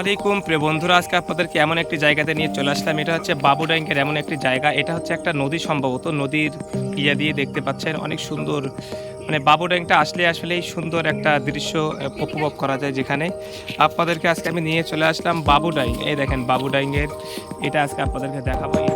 আলাইকুম প্রিয় বন্ধুরা, আজকে আপনাদেরকে এমন একটি জায়গাতে নিয়ে চলে আসলাম। এটা হচ্ছে বাবু ড্যাঙ্কের এমন একটি জায়গা। এটা হচ্ছে একটা নদী সম্ভবত। নদীর ইয়া দিয়ে দেখতে পাচ্ছেন, অনেক সুন্দর। মানে বাবু ড্যাঙ্কটা আসলে আসলেই সুন্দর একটা দৃশ্য উপভোগ করা যায় যেখানে। আপনাদেরকে আজকে আমি নিয়ে চলে আসলাম বাবু ডাইং এই দেখেন বাবু ডাইংয়ের এটা আজকে আপনাদেরকে দেখাবো এই